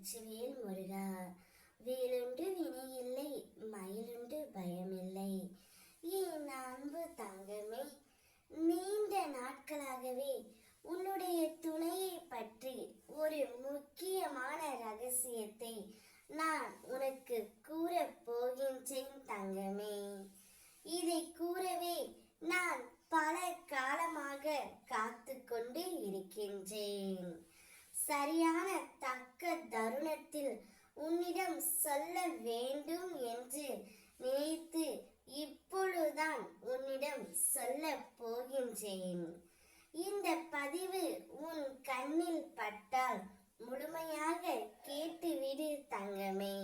வெற்றிவேல் முருகா. வேலுண்டு வினையில்லை மயிலுண்டு பயமில்லை. என் அன்பு தங்கமே? நீண்ட நாட்களாகவே உன்னுடைய துணையை பற்றி ஒரு முக்கியமான ரகசியத்தை நான் உனக்கு கூற போகின்றேன் தங்கமே. இதை கூறவே நான் பல காலமாக காத்து கொண்டு இருக்கின்றேன். சரியான உன்னிடம் சொல்ல வேண்டும் என்று நினைத்து இப்பொழுதுதான் உன்னிடம் சொல்ல போகின்றேன். இந்த பதிவு உன் கண்ணில் பட்டால் முழுமையாக கேட்டுவிடு தங்கமே.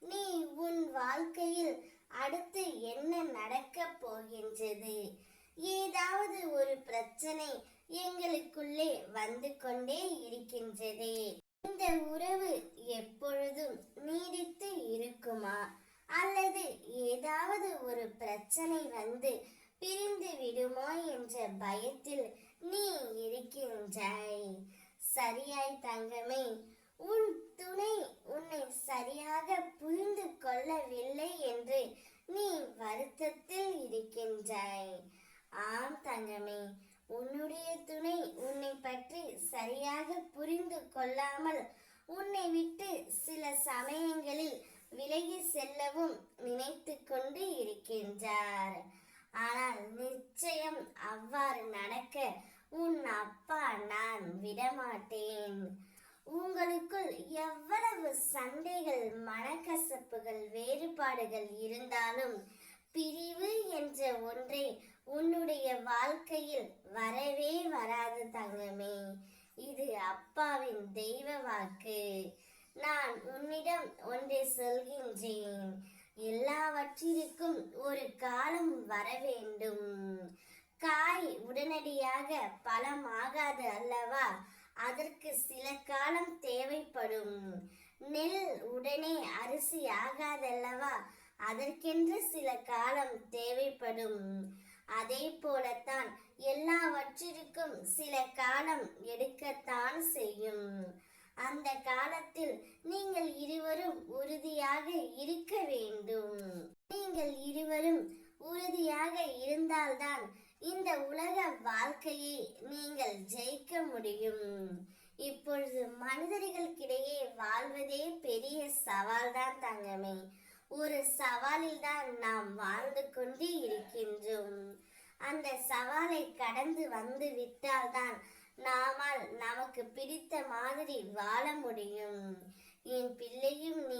நீ உன் வாழ்க்கையில் அடுத்து என்ன நடக்க போகின்றது? ஏதாவது ஒரு பிரச்சனை எங்களுக்குள்ளே வந்து கொண்டே இருக்கின்றது. இந்த ஒரு பிரச்சனை வந்து பிரிந்து விடுமா என்ற பயத்தில் நீ இருக்கின்றாய். சரியாய் தங்கமே உன் துணை உன்னை சரியாக புரிந்து கொள்ளவில்லை என்று நீ வருத்தத்தில் இருக்கின்றாய். ஆம் தங்கமே உன்னுடைய துணை உன்னை பற்றி சரியாக புரிந்து கொள்ளாமல் உன்னை நிச்சயம் அவ்வாறு நடக்க உன் அப்பா நான் விடமாட்டேன். உங்களுக்குள் எவ்வளவு சண்டைகள் மனக்கசப்புகள் வேறுபாடுகள் இருந்தாலும் பிரிவு என்ற ஒன்றை உன்னுடைய வாழ்க்கையில் வரவே வராது தங்கமே. இது அப்பாவின் தெய்வ வாக்கு. நான் உன்னிடம் ஒன்றை சொல்கின்றேன். எல்லாவற்றிற்கும் ஒரு காலம் வர வேண்டும். காய் உடனடியாக பழமாகாது அல்லவா? அதற்கு சில காலம் தேவைப்படும். நெல் உடனே அரிசி ஆகாதல்லவா? அதற்கென்று சில காலம் தேவைப்படும். அதே போலத்தான் எல்லாவற்றிற்கும் சில காலம் எடுக்கத்தான் செய்யும். அந்த காலத்தில் நீங்கள் இருவரும் உறுதி உறுதியாக இருக்க வேண்டும். நீங்கள் இருவரும் உறுதியாக இருந்தால்தான் இந்த உலக வாழ்க்கையை நீங்கள் ஜெயிக்க முடியும். இப்பொழுது மனிதர்களுக்கிடையே வாழ்வதே பெரிய சவால்தான் தங்கமே. ஒரு சவாலில் தான் நாம் வாழ்ந்து கொண்டே இருக்கின்றோம். அந்த சவாலை கடந்து வந்து விட்டால்தான் நாமால் நமக்கு பிடித்த மாதிரி வாழ முடியும். என் பிள்ளையும் நீ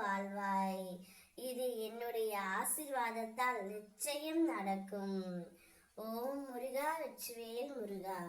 வாழ்வாய். இது என்னுடைய ஆசிர்வாதத்தால் நிச்சயம் நடக்கும். ஓம் முருகா வெச்சுவேல் முருகா.